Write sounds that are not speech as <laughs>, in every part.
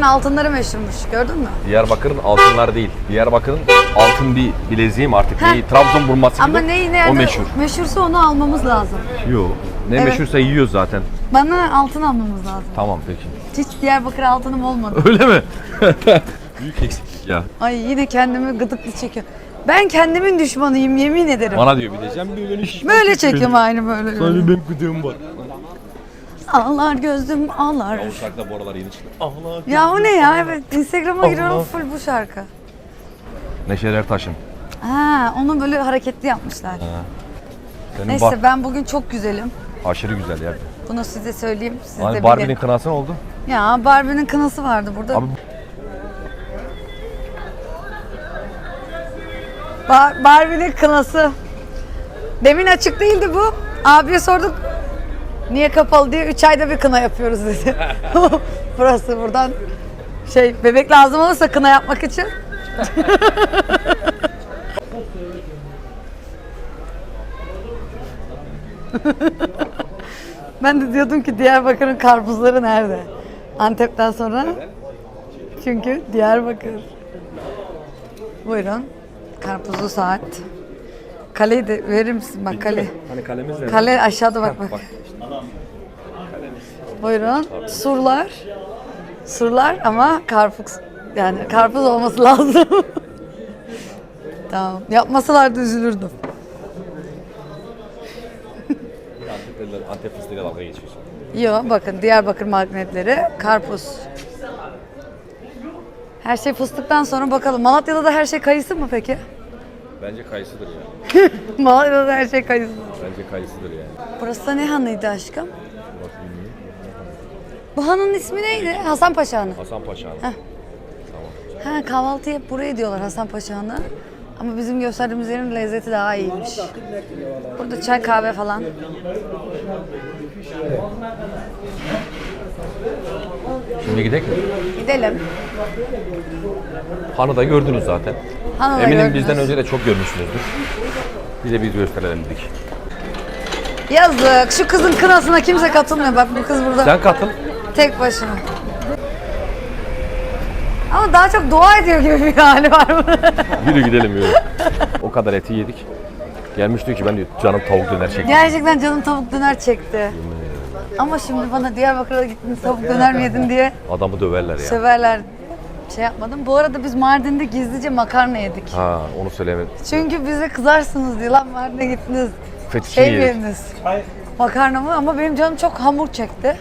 Diyarbakır'ın altınları meşhurmuş. Gördün mü? Diyarbakır'ın altınlar değil. Diyarbakır'ın altın bir bileziği mi artık? Neyi? Trabzon burması gibi. Ama neyi nerede O meşhur. meşhursa onu almamız lazım. Yok. Ne Evet. meşhursa yiyoruz zaten. Bana altın almamız lazım. Tamam peki. Hiç Diyarbakır altınım olmadı. <laughs> Öyle mi? <laughs> Büyük eksiklik ya. Ay yine kendimi gıdıklı çekiyor. Ben kendimin düşmanıyım yemin ederim. Bana diyor bir diyeceğim bir beni şişman Böyle çekiyor. çekiyorum aynı böyle. Sadece benim gıdığım var. Ağlar gözüm ağlar. O şarkı da bu aralar yeni çıktı. Allah. Ya o ne ya? Evet Instagram'a giriyorum full bu şarkı. Neşet Ertaş'ın. Ha, onu böyle hareketli yapmışlar. Senin Neyse bak ben bugün çok güzelim. aşırı güzel ya. Bunu size söyleyeyim. Siz de Hani bilin. Barbie'nin kınası ne oldu? Ya Barbie'nin kınası vardı burada. Abi Bar- Barbie'nin kınası. Demin açık değildi bu. Abiye sorduk. Niye kapalı diye 3 ayda bir kına yapıyoruz dedi. <laughs> Burası buradan şey bebek lazım olursa kına yapmak için. <laughs> ben de diyordum ki Diyarbakır'ın karpuzları nerede? Antep'ten sonra. Çünkü Diyarbakır. Buyurun. Karpuzlu saat. Kaleyi de verir misin? Bak kale. hani kalemiz Kale aşağıda bak bak. Buyurun. Surlar. Surlar ama karpuz. Yani karpuz olması <laughs> lazım. tamam. Yapmasalardı üzülürdüm. <laughs> Antep, Antep fıstığıyla dalga geçiyorsun. Yo bakın Diyarbakır magnetleri karpuz. Her şey fıstıktan sonra bakalım. Malatya'da da her şey kayısı mı peki? Bence kayısıdır ya. <laughs> Malatya'da da her şey kayısı. Bence kayısıdır yani. Burası da ne hanıydı aşkım? Bu hanın ismi neydi? Hasan Paşa Hanı. Hasan Paşa'nın. Ha kahvaltı hep buraya diyorlar Hasan Paşa Hanı. Ama bizim gösterdiğimiz yerin lezzeti daha iyiymiş. Burada çay kahve falan. Şimdi gidelim mi? Gidelim. Hanı da gördünüz zaten. Hanı da Eminim gördünüz. bizden önce de çok görmüşsünüzdür. Bir de biz gösterelim dedik. Yazık. Şu kızın kınasına kimse katılmıyor. Bak bu kız burada Sen katıl. Tek başına. Ama daha çok dua ediyor gibi <laughs> bir hali var mı? Yürü gidelim yürü. o kadar eti yedik. Gelmiş diyor ki ben diyor, canım tavuk döner çekti. Gerçekten canım tavuk döner çekti. Ama şimdi bana Diyarbakır'a gittin tavuk döner mi yedin diye Adamı döverler ya. severler. Şey yapmadım. Bu arada biz Mardin'de gizlice makarna yedik. Ha onu söylemedim. Çünkü bize kızarsınız diye lan Mardin'e gittiniz. Fetişini Şey mi yedik. yediniz? Makarna mı? Ama benim canım çok hamur çekti.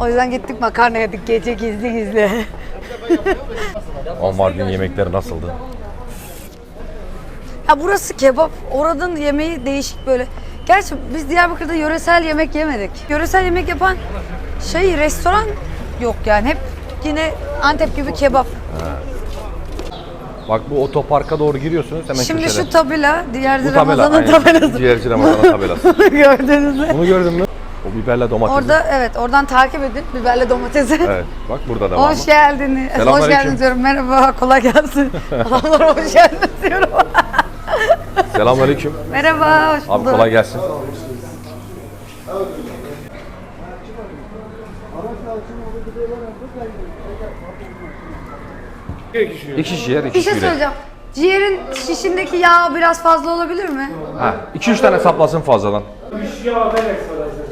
O yüzden gittik makarna yedik gece gizli gizli. Ama Mardin yemekleri nasıldı? ya burası kebap. Oranın yemeği değişik böyle. Gerçi biz Diyarbakır'da yöresel yemek yemedik. Yöresel yemek yapan şey restoran yok yani. Hep yine Antep gibi kebap. Bak bu otoparka doğru giriyorsunuz hemen Şimdi köşede. şu tabela, diğer bu tabela. Ramazan'ın aynen. tabelası. Ciğerci Ramazan'ın tabelası. <laughs> Gördünüz mü? Bunu gördün mü? O biberle domates. Orada evet oradan takip edin biberle domatesi. <laughs> Evet bak burada devamı. Hoş geldiniz. Hoş geldiniz diyorum. Merhaba, kolay gelsin. <laughs> Adamlara hoş geldiniz diyorum. <laughs> Selamünaleyküm. Merhaba, hoş Abi bulduk. kolay gelsin. İki şiş yer, iki Bir şey yürek. söyleyeceğim. Ciğerin şişindeki yağ biraz fazla olabilir mi? Ha, iki üç tane saplasın fazladan.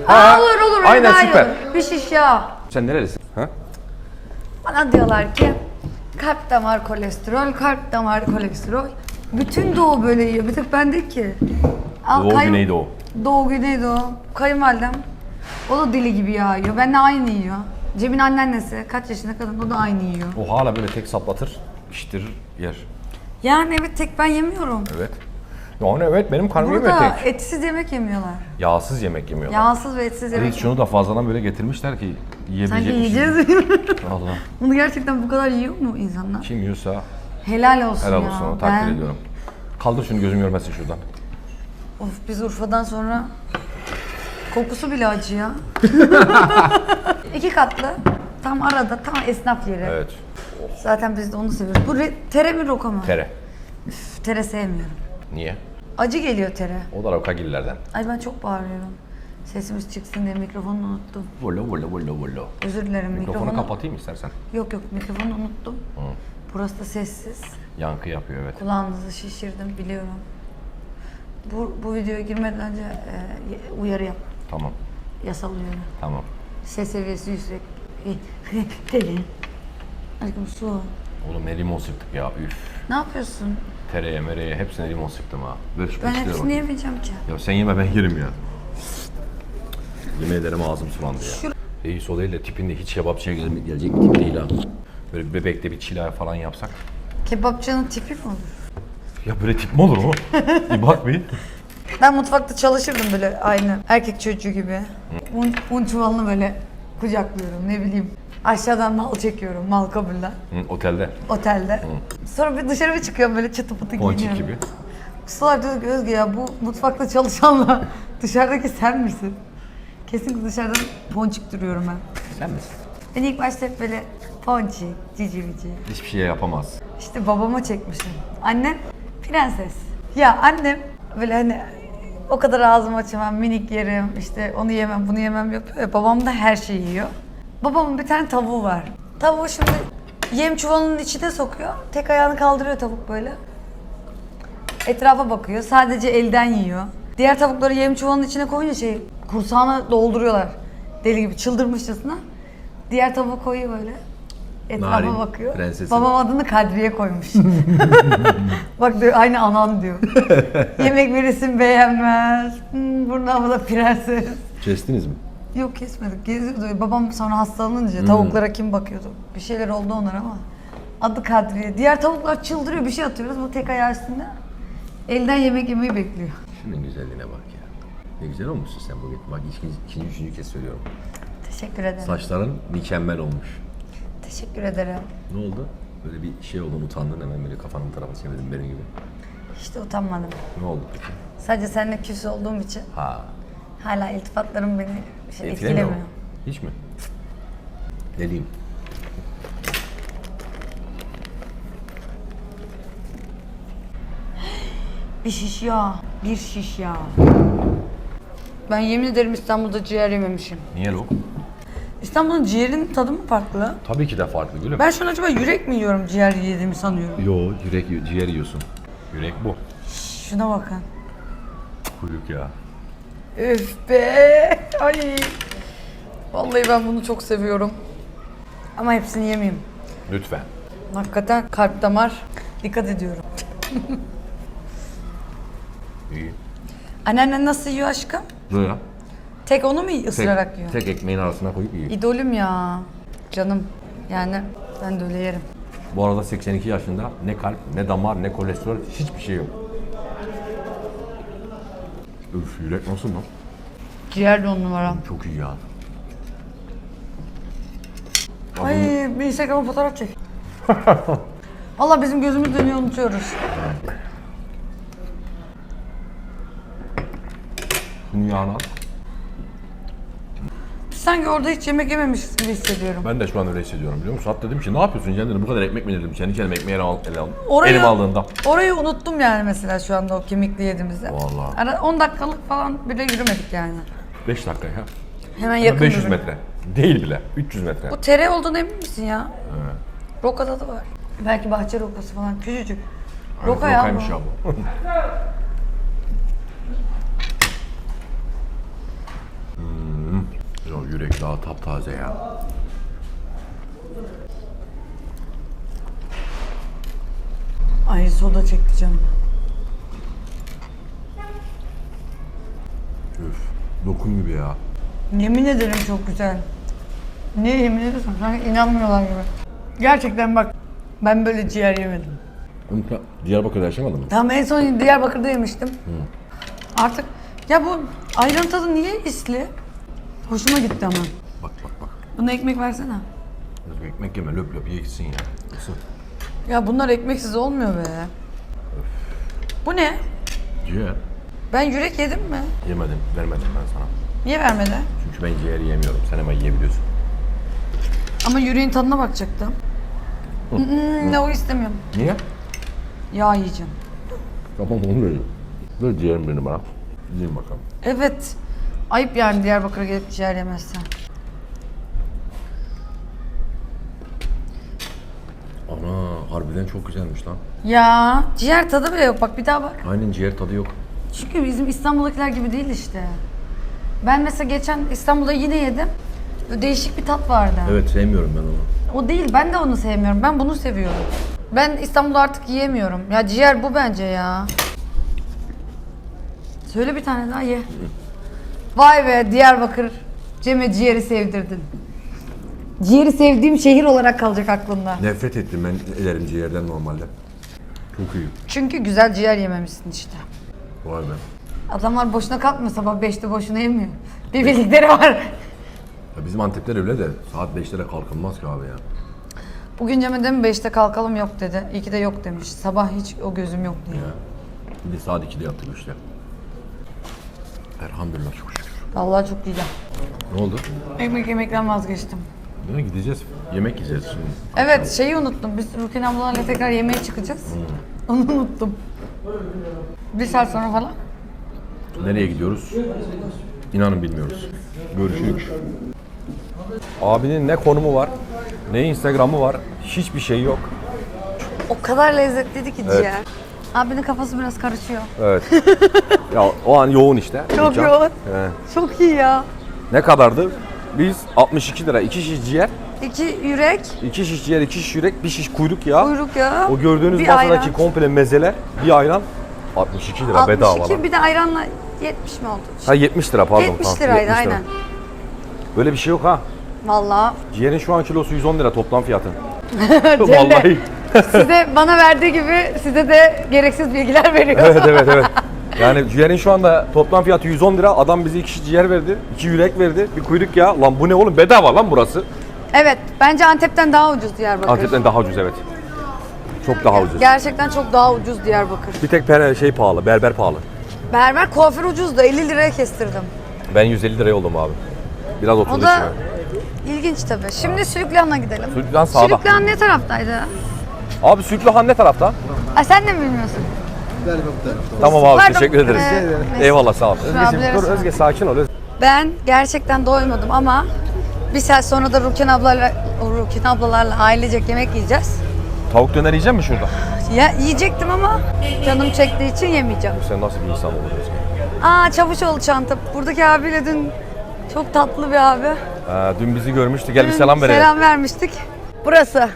Aa, olur olur. aynen, süper. olur. Bir şiş yağ. Sen nerelisin? Ha? Bana diyorlar ki kalp damar kolesterol, kalp damar kolesterol. Bütün doğu böyle yiyor. Bir tek ben değil ki. Al, Doğu, kayın- Güneydoğu. Doğu, Güneydoğu. Kayınvalidem. O da dili gibi yağ yiyor. Benimle aynı yiyor. Cem'in anneannesi kaç yaşında kadın o da aynı yiyor. O hala böyle tek saplatır, piştirir, yer. Yani evet tek ben yemiyorum. Evet. Yani evet benim karnım yemiyor Burada tek. etsiz yemek yemiyorlar. Yağsız yemek yemiyorlar. Yağsız ve etsiz yemek. de şunu da fazladan böyle getirmişler ki Sanki yiyebilecekmişiz. yiyeceğiz. <laughs> Allah. Bunu gerçekten bu kadar yiyor mu insanlar? Kim yiyorsa Helal olsun helal ya. olsun ona takdir Ben- ediyorum. Kaldır şunu gözüm görmesin şuradan. Of biz Urfa'dan sonra kokusu bile acı ya. <laughs> İki katlı. Tam arada, tam esnaf yeri. Evet. Zaten biz de onu seviyoruz. Bu re- tere mi roka mı? Tere. Üf, tere sevmiyorum. Niye? Acı geliyor tere. O da ravkagillerden. Ay ben çok bağırıyorum. Sesimiz çıksın diye mikrofonu unuttum. Volo volo volo volo. Özür dilerim Mikrofonu mikrofonu. kapatayım istersen. Yok yok mikrofonu unuttum. Hı. Burası da sessiz. Yankı yapıyor evet. Kulağınızı şişirdim biliyorum. Bu, bu videoya girmeden önce e, uyarı yap. Tamam. Yasal uyarı. Tamam. Ses seviyesi yüksek. Deli. <laughs> Aşkım su. Oğlum ne limon sıktık ya üf. Ne yapıyorsun? Tereye mereye hepsine limon sıktım ha. Şu Ben hepsini yemeyeceğim ki. Ya sen yeme ben yerim ya. Yemin ederim ağzım sulandı ya. Reis o değil de tipinde hiç kebapçıya gel- gelecek bir tip değil ha. Böyle bebekte bir çila falan yapsak. Kebapçının tipi mi olur? Ya böyle tip mi olur mu? <laughs> bir bak bir. Ben mutfakta çalışırdım böyle aynı erkek çocuğu gibi. Un, un çuvalını böyle kucaklıyorum ne bileyim. Aşağıdan mal çekiyorum mal kabulden. Hı, otelde. Otelde. Sonra bir dışarı bir çıkıyorum böyle çıtı pıtı Ponçik giyiniyorum. gibi. Ustalar diyor ki Özge ya bu mutfakta çalışanla <laughs> dışarıdaki sen misin? Kesinlikle dışarıdan ponçik duruyorum ben. Sen misin? Ben ilk başta hep böyle ponçik, cici bici. Hiçbir şey yapamaz. İşte babama çekmişim. Annem prenses. Ya annem böyle hani o kadar ağzımı açamam, minik yerim, işte onu yemem, bunu yemem yapıyor ya. Babam da her şeyi yiyor. Babamın bir tane tavuğu var. Tavuğu şimdi yem çuvalının içine sokuyor. Tek ayağını kaldırıyor tavuk böyle. Etrafa bakıyor. Sadece elden yiyor. Diğer tavukları yem çuvalının içine koyunca şey kursağına dolduruyorlar. Deli gibi çıldırmışçasına. Diğer tavuğu koyuyor böyle. Etrafa Narin, bakıyor. prensesim. Babam adını Kadriye koymuş. <laughs> Bak diyor aynı anan diyor. <laughs> Yemek verirsin beğenmez. Hmm, burnu havada prenses. Kestiniz mi? Yok kesmedik. Geziyordu. Babam sonra hastalanınca tavuklara kim bakıyordu? Bir şeyler oldu onlara ama. Adı Kadriye. Diğer tavuklar çıldırıyor bir şey atıyoruz. Bu tek ayağı üstünde. Elden yemek yemeyi bekliyor. Şunun güzelliğine bak ya. Ne güzel olmuşsun sen bugün. Bak ikinci, ikinci üçüncü kez söylüyorum. Teşekkür ederim. Saçların mükemmel olmuş. Teşekkür ederim. Ne oldu? Böyle bir şey oldun utandın hemen böyle kafanın tarafa çevirdin benim gibi. Hiç de utanmadım. Ne oldu peki? Sadece seninle küs olduğum için Ha. hala iltifatlarım beni şey Etkilemiyor. Hiç mi? Ne diyeyim? <gasps> Bir şiş yağ. Bir şiş yağ. Ben yemin ederim İstanbul'da ciğer yememişim. Niye lo? İstanbul'un ciğerinin tadı mı farklı? Tabii ki de farklı gülüm. Ben şu an acaba yürek mi yiyorum ciğer yediğimi sanıyorum. Yo, yürek, ciğer yiyorsun. Yürek bu. Şuna bakın. Kuyruk ya. Üf be. Ay. Vallahi ben bunu çok seviyorum. Ama hepsini yemeyeyim. Lütfen. Hakikaten kalp damar dikkat ediyorum. İyi. Anneannen nasıl yiyor aşkım? Böyle. Tek onu mu ısırarak yiyor? tek ekmeğin arasına koyup yiyor. İdolüm ya. Canım. Yani ben de öyle yerim. Bu arada 82 yaşında ne kalp, ne damar, ne kolesterol hiçbir şey yok. Üf yürek nasıl lan? Ciğer de on numara. Çok iyi ya. Ay bir Instagram'a fotoğraf çek. <laughs> Valla bizim gözümüz dönüyor unutuyoruz. Şunu yağına at. Sanki orada hiç yemek yememişiz gibi hissediyorum. Ben de şu an öyle hissediyorum biliyor musun? Hatta dedim ki ne yapıyorsun kendine bu kadar ekmek mi dedim. Kendi kendime ekmeği al, ele al. Orayı- Elim aldığında. Orayı unuttum yani mesela şu anda o kemikli yediğimizde. Vallahi. Ara 10 dakikalık falan bile yürümedik yani. 5 dakika ya. Hemen yakın 500 duruyor. metre. Değil bile. 300 metre. Bu tere olduğuna emin misin ya? Evet. Roka tadı var. Belki bahçe rokası falan küçücük. Roka ya rokaymış bu. ya bu. <laughs> hmm. Ya yürek daha taptaze ya. Ay soda çekti canım. Üf. Lokum gibi ya. Yemin ederim çok güzel. Niye yemin ediyorsun? Sanki inanmıyorlar gibi. Gerçekten bak ben böyle ciğer yemedim. Unutma. Diyarbakır'da yaşamadın mı? Tamam en son Diyarbakır'da yemiştim. Artık ya bu ayran tadı niye isli? Hoşuma gitti ama. Bak bak bak. Buna ekmek versene. Özgür ekmek yeme löp löp ye gitsin ya. Isır. Ya bunlar ekmeksiz olmuyor be. Bu ne? Ciğer. Ben yürek yedim mi? Yemedim. Vermedim ben sana. Niye vermedi? Çünkü ben ciğer yemiyorum. Sen ama yiyebiliyorsun. Ama yüreğin tadına bakacaktım. Mm, ne o istemiyorum. Niye? Yağ yiyeceğim. Tamam onu veriyorum. Ver ciğerin birini bana. Yiyeyim bakalım. Evet. Ayıp yani Diyarbakır'a gelip ciğer yemezsen. Ana harbiden çok güzelmiş lan. Ya ciğer tadı bile yok bak bir daha bak. Aynen ciğer tadı yok. Çünkü bizim İstanbul'dakiler gibi değil işte. Ben mesela geçen İstanbul'da yine yedim. Değişik bir tat vardı. Evet sevmiyorum ben onu. O değil ben de onu sevmiyorum. Ben bunu seviyorum. Ben İstanbul'da artık yiyemiyorum. Ya ciğer bu bence ya. Söyle bir tane daha ye. Vay be Diyarbakır. Cem'e ciğeri sevdirdin. Ciğeri sevdiğim şehir olarak kalacak aklında. Nefret ettim ben ederim ciğerden normalde. Çok iyi. Çünkü güzel ciğer yememişsin işte. Vay be. Adamlar boşuna kalkmıyor sabah 5'te boşuna yemiyor. Bir bildikleri var. Ya bizim Antepler öyle de saat 5'lere kalkılmaz ki abi ya. Bugün Cem'e dedim 5'te kalkalım yok dedi. İyi ki de yok demiş. Sabah hiç o gözüm yok diye. ya. Bir de saat 2'de yaptık işte. Elhamdülillah çok şükür. Vallahi çok güzel. Ne oldu? Ekmek yemekten vazgeçtim. Ne gideceğiz? Yemek yiyeceğiz şimdi. Evet şeyi unuttum. Biz Rukin ablalarla tekrar yemeğe çıkacağız. Onu unuttum. Bir saat sonra falan. Nereye gidiyoruz? İnanın bilmiyoruz. Görüşürük. Abinin ne konumu var, ne Instagram'ı var, hiçbir şey yok. O kadar lezzetliydi ki ciğer. Abinin kafası biraz karışıyor. Evet. <laughs> ya o an yoğun işte. Çok Can. yoğun. He. Çok iyi ya. Ne kadardı? Biz 62 lira, 2 şiş ciğer, İki yürek, 2 şiş ciğer, 2 şiş yürek, bir şiş kuyruk ya. kuyruk ya. O gördüğünüz bir masadaki ayran. komple mezeler, bir ayran 62 lira bedava 62 lan. bir de ayranla 70 mi oldu? Ha 70 lira pardon. 70 tamam, liraydı 70 lira. aynen. Böyle bir şey yok ha. Vallahi. Ciğerin şu an kilosu 110 lira toplam fiyatı. <laughs> <laughs> Vallahi. Size bana verdiği gibi size de gereksiz bilgiler veriyor. evet evet evet. Yani ciğerin şu anda toplam fiyatı 110 lira. Adam bize iki şiş ciğer verdi, iki yürek verdi, bir kuyruk ya. Lan bu ne oğlum? Bedava lan burası. Evet, bence Antep'ten daha ucuz Diyarbakır. Antep'ten daha ucuz evet. Çok daha ucuz. Gerçekten çok daha ucuz Diyarbakır. Bir tek per şey pahalı, berber pahalı. Berber kuaför ucuzdu. 50 liraya kestirdim. Ben 150 liraya oldum abi. Biraz oturdu O da içime. ilginç tabii. Şimdi Sülüklan'a gidelim. Sülüklan sağda. Sülüklan ne taraftaydı? Abi Süklühan ne tarafta? Ay sen de mi bilmiyorsun? Tamam abi Pardon, teşekkür ederiz. ee, Eyvallah sağ ol. Özgeciğim dur. Özge sakin ol. Özge. Ben gerçekten doymadım ama bir saat sonra da Rukin ablayla, Rukin ablalarla ailecek yemek yiyeceğiz. Tavuk döner yiyecek misin şurada? Ya yiyecektim ama canım çektiği için yemeyeceğim. Sen nasıl bir insan olur Özge? Aa Çavuşoğlu çanta. Buradaki abiyle dün çok tatlı bir abi. Ha, dün bizi görmüştü. Gel bir Dün selam verelim. Selam vermiştik. Burası.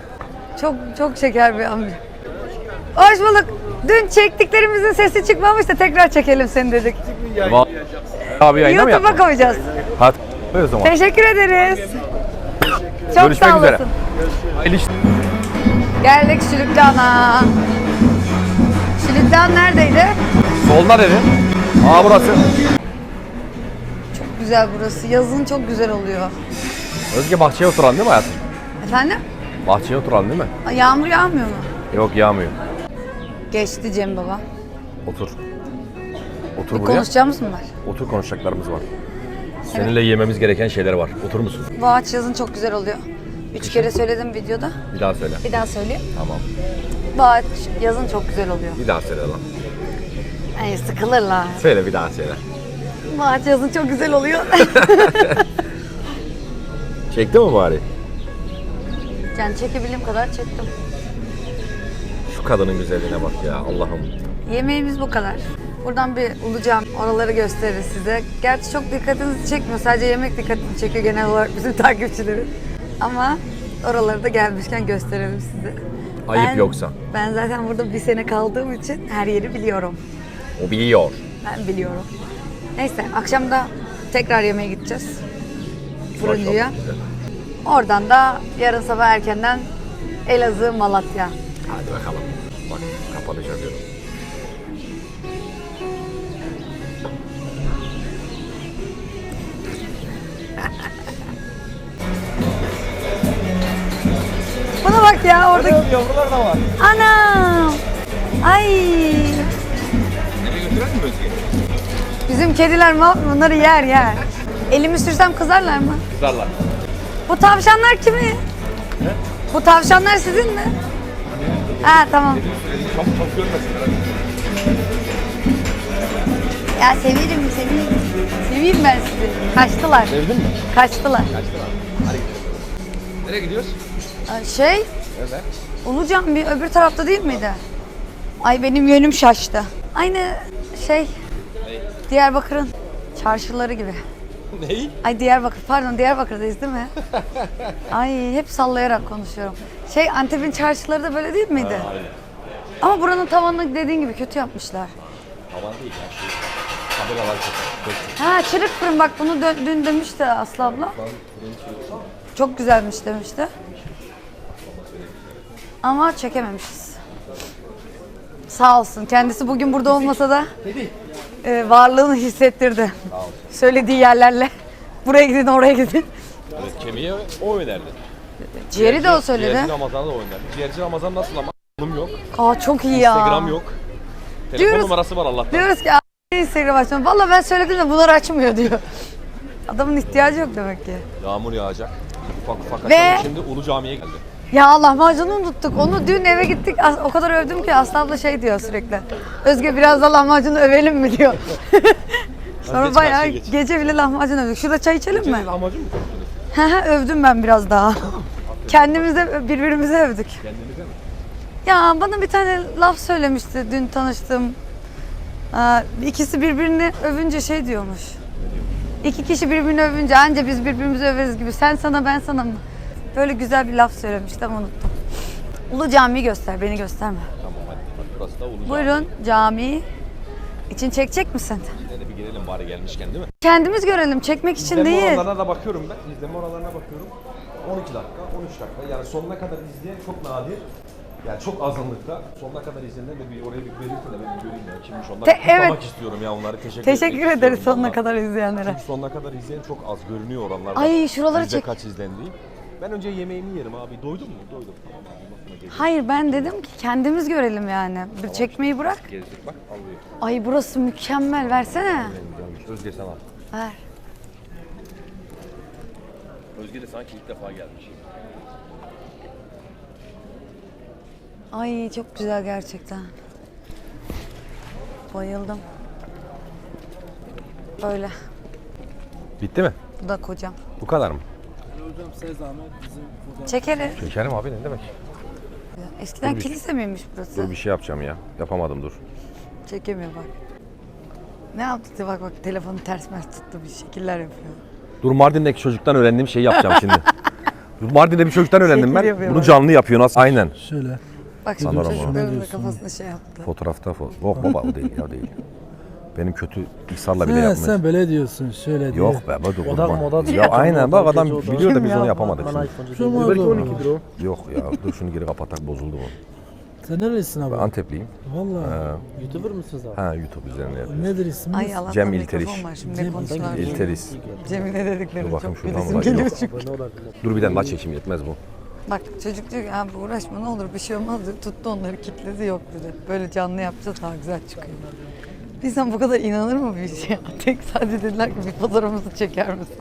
Çok çok şeker bir amca. Hoş bulduk. Dün çektiklerimizin sesi çıkmamış da tekrar çekelim seni dedik. Va- Abi yayına mı YouTube'a yaptın? koyacağız. Hadi o zaman. Teşekkür ederiz. Çok Görüşmek sağ üzere. olasın. Hayırlı iş- Geldik Sülüklan'a. Sülüklan neredeydi? Solda dedi. Aa burası. Çok güzel burası. Yazın çok güzel oluyor. Özge bahçeye oturan değil mi hayatım? Efendim? Bahçeye oturan değil mi? Ay, Yağmur yağmıyor mu? Yok yağmıyor. Geçti Cem baba. Otur. Otur Bir buraya. konuşacağımız mı var? Otur konuşacaklarımız var. Seninle yememiz gereken şeyler var. Otur musun? Bu ağaç yazın çok güzel oluyor. Üç kere söyledim videoda. Bir daha söyle. Bir daha söyleyeyim. Tamam. Bu ağaç yazın çok güzel oluyor. Bir daha söyle lan. Ay sıkılırlar. Söyle bir daha söyle. Bu ağaç yazın çok güzel oluyor. <laughs> Çekti mi bari? Yani çekebildiğim kadar çektim. Şu kadının güzelliğine bak ya Allah'ım. Yemeğimiz bu kadar. Buradan bir Ulucam oraları gösteririz size. Gerçi çok dikkatinizi çekmiyor. Sadece yemek dikkatini çekiyor genel olarak bizim <laughs> takipçilerin. Ama oraları da gelmişken gösterelim size. Ayıp yoksa. Ben zaten burada bir sene kaldığım için her yeri biliyorum. O biliyor. Ben biliyorum. Neyse akşam da tekrar yemeğe gideceğiz. Fırıncıya. Maşallah. Oradan da yarın sabah erkenden Elazığ, Malatya. Hadi bakalım. Bak kapanış yapıyorum. <laughs> Bana bak ya orada. Yavrular da var. Anam. Ay. Nereye götürelim mi Özge? Bizim kediler mi? Bunları yer yer. Elimi sürsem kızarlar mı? Kızarlar. Bu tavşanlar kimi? Bu tavşanlar sizin mi? Ha tamam. Çok çok görmesinler. Ya severim severim. Seveyim ben sizi. Kaçtılar. Sevdin mi? Kaçtılar. Hadi Nereye gidiyoruz? Şey, Evet. Ulucan bir öbür tarafta değil miydi? Ay benim yönüm şaştı. Aynı şey, Diyarbakır'ın çarşıları gibi. <laughs> Neyi? Ay Diyarbakır, pardon Diyarbakır'dayız değil mi? <laughs> Ay hep sallayarak konuşuyorum. Şey Antep'in çarşıları da böyle değil miydi? Aynen. Ama buranın tavanını dediğin gibi kötü yapmışlar. Havan değil ya. Şey, tabelalar kötü. Ha çırık fırın bak bunu dö- dün demişti Aslı abla. Çok güzelmiş demişti. Ama çekememişiz. Sağ olsun. Kendisi bugün burada olmasa da e, varlığını hissettirdi. Söylediği yerlerle. Buraya gidin, oraya gidin. Evet, kemiğe o önerdi. Ciğeri de o söyledi. Ciğerci Ramazan'ı da o önerdi. Ciğerci Ramazan nasıl ama? Oğlum yok. Aa çok iyi ya. Instagram yok. Telefon Diyoruz- numarası var Allah'tan. Diyoruz ki "Aa, Instagram açmam. Valla ben söyledim de bunlar açmıyor diyor. Adamın ihtiyacı yok demek ki. Yağmur yağacak. Ufak ufak Ve- açalım. Şimdi Ulu Cami'ye geldi. Ya lahmacunu unuttuk. Onu dün eve gittik. O kadar övdüm ki Aslı abla şey diyor sürekli. Özge biraz da lahmacunu övelim mi diyor. <laughs> Sonra Geç bayağı geç. gece bile lahmacun övdük. Şurada çay içelim mi? Lahmacun mu konuştunuz? Övdüm ben biraz daha. Kendimize birbirimize övdük. Kendinize mi? Ya bana bir tane laf söylemişti dün tanıştığım. İkisi birbirini övünce şey diyormuş. İki kişi birbirini övünce anca biz birbirimizi överiz gibi. Sen sana ben sana mı? Böyle güzel bir laf söylemişti ama unuttum. Ulu Cami'yi göster, beni gösterme. Tamam hadi. Bak burası da Ulu Cami. Buyurun cami. İçin çekecek misin? Yine de bir girelim bari gelmişken değil mi? Kendimiz görelim, çekmek için İzleme değil. oranlarına da bakıyorum ben. İzleme oranlarına bakıyorum. 12 dakika, 13 dakika. Yani sonuna kadar izleyen çok nadir. Yani çok azınlıkta. Sonuna kadar izleyenler de bir oraya bir verirsin de ben bir göreyim ya. Kimmiş onlar? Te- Kutlamak evet. istiyorum ya onları. Teşekkür, Teşekkür etmek ederiz istiyorum sonuna vallahi. kadar izleyenlere. Çünkü sonuna kadar izleyen çok az görünüyor oranlarda. Ay, şuraları Yüzde çek. kaç izlendiği. Ben önce yemeğimi yerim abi. Doydun mu? Doydum. Tamam abi. Hayır ben dedim ki kendimiz görelim yani. Bir çekmeyi bırak. Gezdik bak alıyor. Ay burası mükemmel. Versene. Güzelmiş. Özge sana. Ver. Özge de sanki ilk defa gelmiş. Ay çok güzel gerçekten. Bayıldım. Böyle. Bitti mi? Bu da kocam. Bu kadar mı? Hocam size zahmet bizim burada Çekeriz. Çekerim abi ne demek? Eskiden kilise miymiş burası? Dur bir şey yapacağım ya. Yapamadım dur. Çekemiyor bak. Ne yaptı? Bak bak telefonu ters mers tuttu bir şekiller yapıyor. Dur Mardin'deki çocuktan öğrendiğim şeyi yapacağım şimdi. <laughs> Dur Mardin'de bir çocuktan öğrendim Şekil ben. yapıyor Bunu bak. canlı yapıyor nasıl? Aynen. şöyle. Bak şimdi o. çocukların da kafasına şey yaptı. Fotoğrafta fo- Yok baba o değil ya değil. Benim kötü ihsarla bile yapmış. sen böyle diyorsun şöyle diye. Yok be bu da Odak kurban. modak Ya aynen bak adam biliyor da biz onu yapamadık şimdi. Belki oldu? 12'dir o. Yok ya dur şunu geri kapatak bozuldu bu. Sen nerelisin abi? Ben Antepliyim. Valla. Youtuber mısınız abi? Ha YouTube üzerine yapıyoruz. Nedir isminiz? Ay Allah'tan Cem İlteriş. Cem. İlteriş. Cem'in ne dedikleri Dur bakayım çok şuradan var. geliyor çünkü. Dur bir tane daha çekeyim yetmez bu. Bak çocuk diyor ki abi uğraşma ne olur bir şey olmaz dedi. Tuttu onları kilitledi yok dedi. Böyle canlı yapacağız daha güzel çıkıyor. İnsan bu kadar inanır mı bir şeye? <laughs> Tek sadece dediler ki bir fotoğrafımızı çeker misin?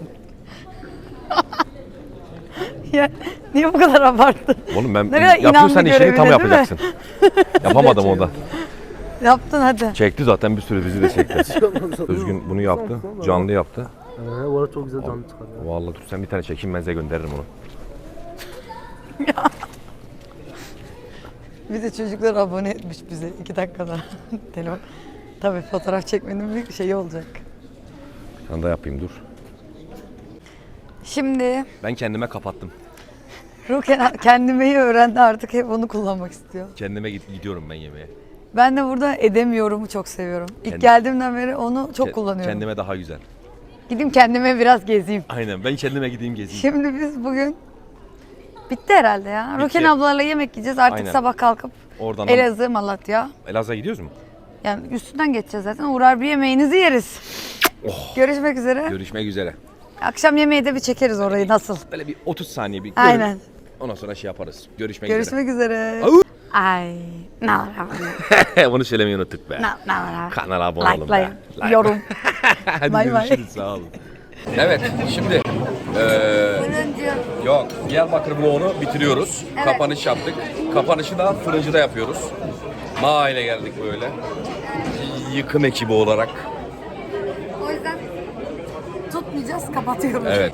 <laughs> ya niye bu kadar abarttın? Oğlum ben Ne kadar yapıyorsan inandı işini tam görevine, değil mi? yapacaksın. Yapamadım o da. <laughs> Yaptın hadi. Çekti zaten bir sürü bizi de çekti. Özgün bunu yaptı. Canlı yaptı. Ee, bu arada çok güzel canlı çıkarıyor. Vallahi dur sen bir tane çekeyim ben size gönderirim onu. Bir de çocuklar abone etmiş bize iki dakikada. Telefon. Tabii fotoğraf çekmenin bir şeyi olacak. Bir tane daha yapayım dur. Şimdi Ben kendime kapattım. Ruken kendimi öğrendi artık hep onu kullanmak istiyor. Kendime git- gidiyorum ben yemeğe. Ben de burada edemiyorumu çok seviyorum. İlk Kendi- geldiğimden beri onu çok Ke- kullanıyorum. Kendime daha güzel. Gideyim kendime biraz gezeyim. Aynen ben kendime gideyim gezeyim. Şimdi biz bugün bitti herhalde ya. Ruken ablalarla yemek yiyeceğiz. Artık Aynen. sabah kalkıp Oradan Elazığ, Malatya. Elazığ'a gidiyoruz mu? Yani üstünden geçeceğiz zaten. Uğrar bir yemeğinizi yeriz. Oh. Görüşmek üzere. Görüşmek üzere. Akşam yemeği de bir çekeriz orayı nasıl. Böyle bir 30 saniye bir görün. Aynen. Ondan sonra şey yaparız. Görüşmek, üzere. Görüşmek üzere. Au. Ay. Ne var abi? <laughs> Bunu söylemeyi unuttuk be. Ne ne var abi? Kanala abone olun be. Likelayın. Like. Yorum. <laughs> Hadi Bay bay. görüşürüz sağ olun. Evet şimdi eee yok Diyarbakır vlogunu bitiriyoruz. Kapanış yaptık. Kapanışı da fırıncıda yapıyoruz. Ma ile geldik böyle. Yıkım ekibi olarak. O yüzden yaz kapatıyormuş. Evet.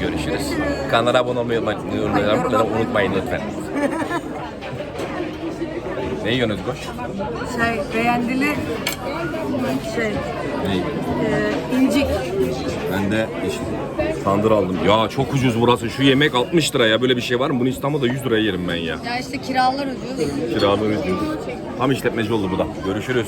Görüşürüz. Kanala abone olmayı unutmayın, unutmayın lütfen. ne yiyorsunuz Goş? Şey beğendili şey Ne? e, incik. Ben de işte tandır aldım. Ya çok ucuz burası. Şu yemek 60 lira ya. Böyle bir şey var mı? Bunu İstanbul'da 100 liraya yerim ben ya. Ya işte kiralar ucuz. Kiralığı ucuz. Tam işletmeci oldu bu da. Görüşürüz.